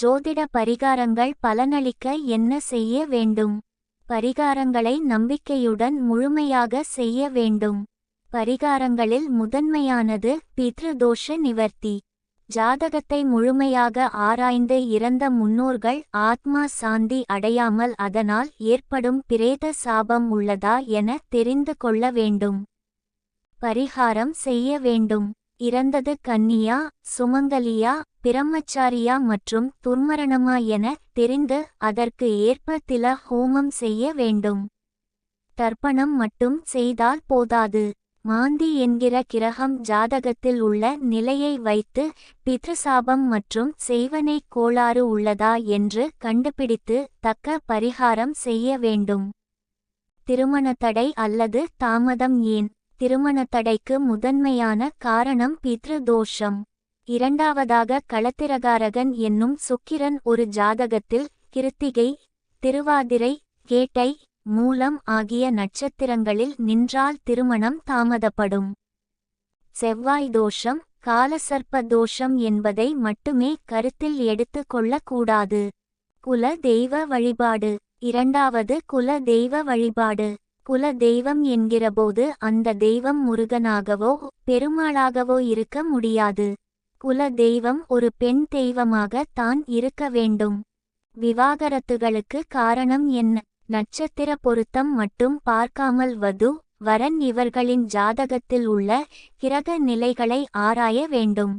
ஜோதிட பரிகாரங்கள் பலனளிக்க என்ன செய்ய வேண்டும்? பரிகாரங்களை நம்பிக்கையுடன் முழுமையாக செய்ய வேண்டும். பரிகாரங்களில் முதன்மையானது பித்ருதோஷ நிவர்த்தி. ஜாதகத்தை முழுமையாக ஆராய்ந்து இறந்த முன்னோர்கள் ஆத்மா சாந்தி அடையாமல் அதனால் ஏற்படும் பிரேத சாபம் உள்ளதா என தெரிந்து கொள்ள வேண்டும். பரிகாரம் செய்ய வேண்டும். இறந்தது கன்னியா சுமங்கலியா பிரம்மச்சாரியா மற்றும் துர்மரணமா என தெரிந்து அதற்கு ஏற்ப தில ஹோமம் செய்ய வேண்டும். தர்ப்பணம் மட்டும் செய்தால் போதாது. மாந்தி என்கிற கிரகம் ஜாதகத்தில் உள்ள நிலையை வைத்து பித்ருசாபம் மற்றும் செய்வனை கோளாறு உள்ளதா என்று கண்டுபிடித்து தக்க பரிகாரம் செய்ய வேண்டும். திருமணத்தடை அல்லது தாமதம் ஏன்? திருமணத்தடைக்கு முதன்மையான காரணம் பித்ருதோஷம். இரண்டாவதாக களத்திரகாரகன் என்னும் சுக்கிரன் ஒரு ஜாதகத்தில் கிருத்திகை திருவாதிரை கேட்டை மூலம் ஆகிய நட்சத்திரங்களில் நின்றால் திருமணம் தாமதப்படும். செவ்வாய் தோஷம் காலசர்ப்ப தோஷம் என்பதை மட்டுமே கருத்தில் எடுத்து கொள்ளக்கூடாது. குல தெய்வ வழிபாடு. இரண்டாவது குல தெய்வ வழிபாடு. குல தெய்வம் என்கிறபோது அந்த தெய்வம் முருகனாகவோ பெருமாளாகவோ இருக்க முடியாது. குல தெய்வம் ஒரு பெண் தெய்வமாக தான் இருக்க வேண்டும். விவாகரத்துகளுக்கு காரணம் என்ன? நட்சத்திர பொருத்தம் மட்டும் பார்க்காமல் வது வரன் இவர்களின் ஜாதகத்தில் உள்ள கிரக நிலைகளை ஆராய வேண்டும்.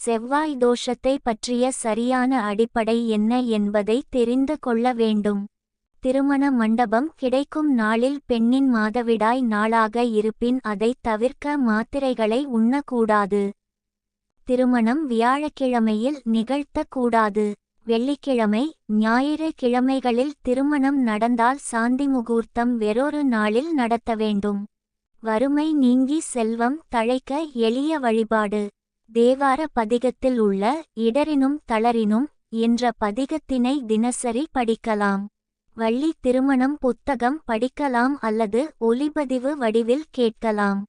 செவ்வாய் தோஷத்தை பற்றிய சரியான அடிப்படை என்ன என்பதை தெரிந்து கொள்ள வேண்டும். திருமண மண்டபம் கிடைக்கும் நாளில் பெண்ணின் மாதவிடாய் நாளாக இருப்பின் அதை தவிர்க்க மாத்திரைகளை உண்ணக்கூடாது. திருமணம் வியாழக்கிழமையில் நிகழ்த்தக்கூடாது. வெள்ளிக்கிழமை ஞாயிறு கிழமைகளில் திருமணம் நடந்தால் சாந்தி முகூர்த்தம் வேறொரு நாளில் நடத்த வேண்டும். வறுமை நீங்கி செல்வம் தழைக்க எளிய வழிபாடு. தேவார பதிகத்தில் உள்ள இடரினும் தளரினும் என்ற பதிகத்தினை தினசரி படிக்கலாம். வள்ளி திருமணம் புத்தகம் படிக்கலாம் அல்லது ஒலிபதிவு வடிவில் கேட்கலாம்.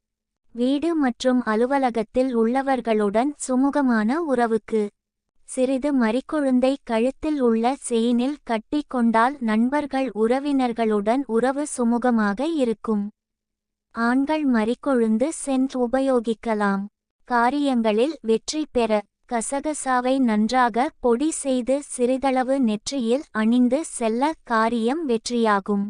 வீடு மற்றும் அலுவலகத்தில் உள்ளவர்களுடன் சுமூகமான உறவுக்கு. சிறிது மறிக்கொழுந்தை கழுத்தில் உள்ள செயினில் கட்டி கொண்டால் நண்பர்கள் உறவினர்களுடன் உறவு சுமூகமாக இருக்கும். ஆண்கள் மறிக்கொழுந்து சென்று உபயோகிக்கலாம். காரியங்களில் வெற்றி பெற கசகசாவை நன்றாக பொடி செய்து சிறிதளவு நெற்றியில் அணிந்து செல்ல காரியம் வெற்றியாகும்.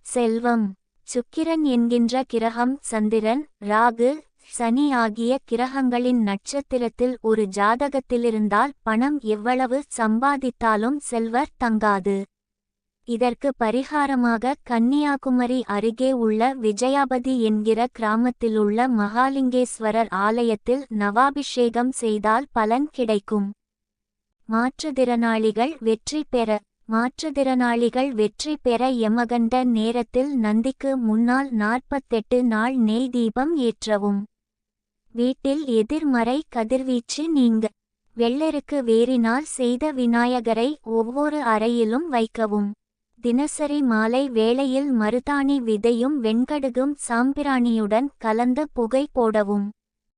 செல்வம். சுக்கிரன் என்கின்ற கிரகம் சந்திரன் ராகு சனி ஆகிய கிரகங்களின் நட்சத்திரத்தில் ஒரு ஜாதகத்திலிருந்தால் பணம் எவ்வளவு சம்பாதித்தாலும் செல்வர் தங்காது. இதற்கு பரிகாரமாக கன்னியாகுமரி அருகே உள்ள விஜயாபதி என்கிற கிராமத்திலுள்ள மகாலிங்கேஸ்வரர் ஆலயத்தில் நவாபிஷேகம் செய்தால் பலன் கிடைக்கும். மாற்றுத்திறனாளிகள் வெற்றி பெற மாற்றுத்திறனாளிகள் வெற்றி பெற யமகண்ட நேரத்தில் நந்திக்கு முன்னால் நாற்பத்தெட்டு நாள் நெய் தீபம் ஏற்றவும். வீட்டில் எதிர்மறை கதிர்வீச்சு நீங்க வெள்ளருக்கு வேறினால் செய்த விநாயகரை ஒவ்வொரு அறையிலும் வைக்கவும். தினசரி மாலை வேளையில் மருதாணி விதையும் வெண்கடுகும் சாம்பிராணியுடன் கலந்து புகை போடவும்.